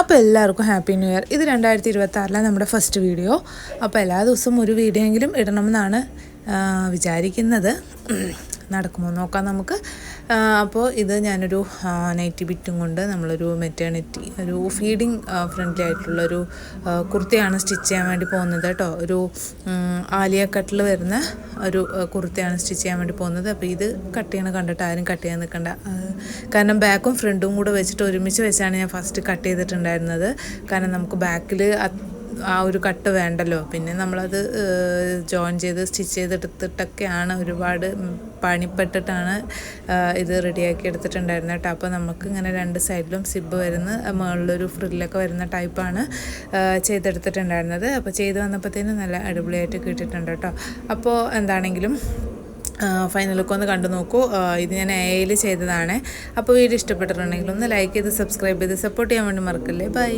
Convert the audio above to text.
അപ്പോൾ എല്ലാവർക്കും happy new year. ഇത് രണ്ടായിരത്തി ഇരുപത്തി ആറിലെ നമ്മുടെ ഫസ്റ്റ് വീഡിയോ. അപ്പോൾ എല്ലാ ദിവസവും ഒരു വീഡിയോ എങ്കിലും ഇടണമെന്നാണ് വിചാരിക്കുന്നത്. നടക്കുമോ നോക്കാം നമുക്ക്. അപ്പോൾ ഇത് ഞാനൊരു നൈറ്റി ബിറ്റും കൊണ്ട് നമ്മളൊരു മെറ്റേണിറ്റി ഒരു ഫീഡിങ് ഫ്രണ്ട്ലി ആയിട്ടുള്ളൊരു കുർത്തിയാണ് സ്റ്റിച്ച് ചെയ്യാൻ വേണ്ടി പോകുന്നത് കേട്ടോ. ഒരു ആലിയ കട്ടിൽ വരുന്ന ഒരു കുർത്തയാണ് സ്റ്റിച്ച് ചെയ്യാൻ വേണ്ടി പോകുന്നത്. അപ്പോൾ ഇത് കട്ട് ചെയ്യണ കണ്ടിട്ട് ആരും കട്ട് ചെയ്യാൻ നിൽക്കണ്ട. കാരണം ബാക്കും ഫ്രണ്ടും കൂടെ വെച്ചിട്ട് ഒരുമിച്ച് വെച്ചാണ് ഞാൻ ഫസ്റ്റ് കട്ട് ചെയ്തിട്ടുണ്ടായിരുന്നത്. കാരണം നമുക്ക് ബാക്കിൽ ആ ഒരു കട്ട് വേണ്ടല്ലോ. പിന്നെ നമ്മളത് ജോയിൻ ചെയ്ത് സ്റ്റിച്ച് ചെയ്തെടുത്തിട്ടൊക്കെയാണ് ഒരുപാട് പണിപ്പെട്ടിട്ടാണ് ഇത് റെഡിയാക്കി എടുത്തിട്ടുണ്ടായിരുന്നത് കേട്ടോ. അപ്പോൾ നമുക്ക് ഇങ്ങനെ രണ്ട് സൈഡിലും സിബ് വരുന്ന മുകളിലൊരു ഫ്രില്ലൊക്കെ വരുന്ന ടൈപ്പാണ് ചെയ്തെടുത്തിട്ടുണ്ടായിരുന്നത്. അപ്പോൾ ചെയ്ത് വന്നപ്പോഴത്തേനും നല്ല അടിപൊളിയായിട്ട് കിട്ടിയിട്ടുണ്ട് കേട്ടോ. അപ്പോൾ എന്താണെങ്കിലും ഫൈനൽ ലുക്ക് ഒന്ന് കണ്ടു നോക്കൂ. ഇത് ഞാൻ എയിൽ ചെയ്തതാണ്. അപ്പോൾ വീഡിയോ ഇഷ്ടപ്പെട്ടിട്ടുണ്ടെങ്കിൽ ഒന്ന് ലൈക്ക് ചെയ്ത് സബ്സ്ക്രൈബ് ചെയ്ത് സപ്പോർട്ട് ചെയ്യാൻ വേണ്ടി മറക്കല്ലേ. ബൈ